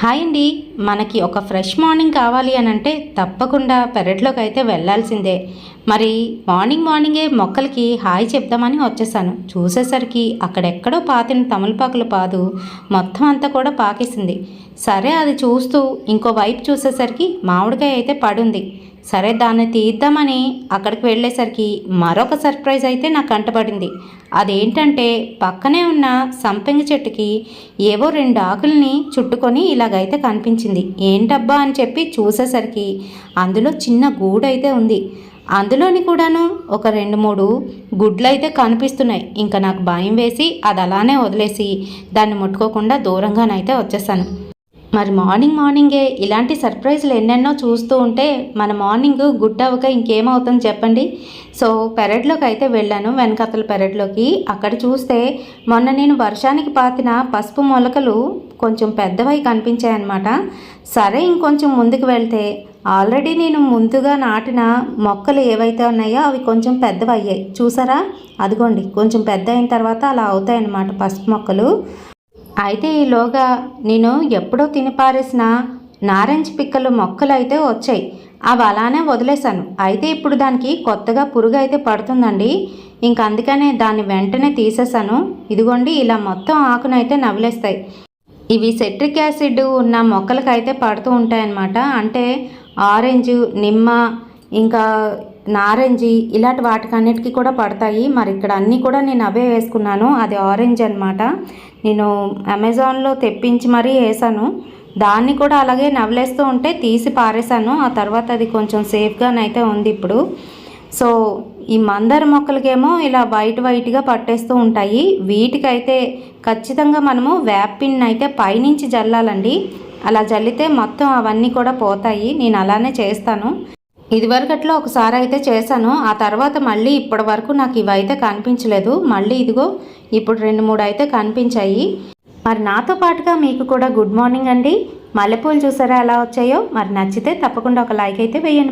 Hi అండి. మనకి ఒక ఫ్రెష్ మార్నింగ్ కావాలి అని అంటే తప్పకుండా పెరట్లోకి అయితే వెళ్ళాల్సిందే మరి మార్నింగ్ మార్నింగే మొక్కలకి హాయ్ చెప్దామని వచ్చేసాను. చూసేసరికి అక్కడెక్కడో పాతిన తమలపాకుల పాదు మొత్తం అంతా కూడా పాకేసింది. సరే అది చూస్తూ ఇంకో వైపు చూసేసరికి మామిడికాయ అయితే పడుంది. సరే దాన్ని తీద్దామని అక్కడికి వెళ్ళేసరికి మరొక సర్ప్రైజ్ అయితే నాకు కంటపడింది అదేంటంటే పక్కనే ఉన్న సంపెంగ చెట్టుకి ఏవో రెండు ఆకుల్ని చుట్టుకొని ఇలాగైతే కనిపించింది. ఏంటబ్బా అని చెప్పి చూసేసరికి అందులో చిన్న గూడు అయితే ఉంది. అందులోని కూడాను ఒక రెండు మూడు గుడ్లు అయితే కనిపిస్తున్నాయి. ఇంకా నాకు భయం వేసి అది అలానే వదిలేసి దాన్ని ముట్టుకోకుండా దూరంగానైతే వచ్చేసాను. మరి మార్నింగ్ మార్నింగే ఇలాంటి సర్ప్రైజ్లు ఎన్నెన్నో చూస్తూ ఉంటే మన మార్నింగ్ గుడ్ అవ్వక ఇంకేమవుతుంది చెప్పండి? సో పెరడ్లోకి అయితే వెళ్ళాను. వెనకతల పెరట్లోకి. అక్కడ చూస్తే మొన్న నేను వర్షానికి పాతిన పసుపు మొలకలు కొంచెం పెద్దవై కనిపించాయన్నమాట. సరే ఇంకొంచెం ముందుకు వెళ్తే ఆల్రెడీ నేను ముందుగా నాటిన మొక్కలు ఏవైతే ఉన్నాయో అవి కొంచెం పెద్దవి అయ్యాయి. చూసారా? అదిగోండి కొంచెం పెద్ద అయిన తర్వాత అలా అవుతాయి అన్నమాట పసుపు మొక్కలు. అయితే ఈలోగా నేను ఎప్పుడో తినిపారేసిన నారింజ నారెంజ్ పిక్కలు మొక్కలు అయితే వచ్చాయి. అవి అలానే వదిలేశాను. అయితే ఇప్పుడు దానికి కొత్తగా పురుగు అయితే పడుతుందండి. ఇంక అందుకనే దాన్ని వెంటనే తీసేశాను. ఇదిగోండి ఇలా మొత్తం ఆకునైతే నవిలేస్తాయి. ఇవి సెట్రిక్ యాసిడ్ ఉన్న మొక్కలకైతే అయితే పడుతూ ఉంటాయన్నమాట. అంటే ఆరెంజ్ నిమ్మ ఇంకా నారెంజి ఇలాంటి వాటికన్నిటికీ కూడా పడతాయి. మరి ఇక్కడ అన్నీ కూడా నేను అవే వేసుకున్నాను. అది ఆరెంజ్ అనమాట నేను అమెజాన్లో తెప్పించి మరీ వేసాను. దాన్ని కూడా అలాగే నవలేస్తూ ఉంటే తీసి పారేశాను. ఆ తర్వాత అది కొంచెం సేఫ్గానైతే ఉంది ఇప్పుడు. సో ఈ మందార మొక్కలకేమో ఇలా వైట్ వైట్గా పట్టేస్తూ ఉంటాయి. వీటికైతే ఖచ్చితంగా మనము వేపిన్ అయితే పైనుంచి జల్లాలండి. అలా జల్లితే మొత్తం అవన్నీ కూడా పోతాయి. నేను అలానే చేస్తాను. ఇదివరకట్లో ఒకసారి అయితే చేశాను. ఆ తర్వాత మళ్ళీ ఇప్పటి వరకు నాకు ఇవైతే కనిపించలేదు. మళ్ళీ ఇదిగో ఇప్పుడు రెండు మూడు అయితే కనిపించాయి. మరి నాతో పాటుగా మీకు కూడా గుడ్ మార్నింగ్ అండి. మల్లెపూలు చూసారా ఎలా వచ్చాయో? మరి నచ్చితే తప్పకుండా ఒక లైక్ అయితే వేయండి.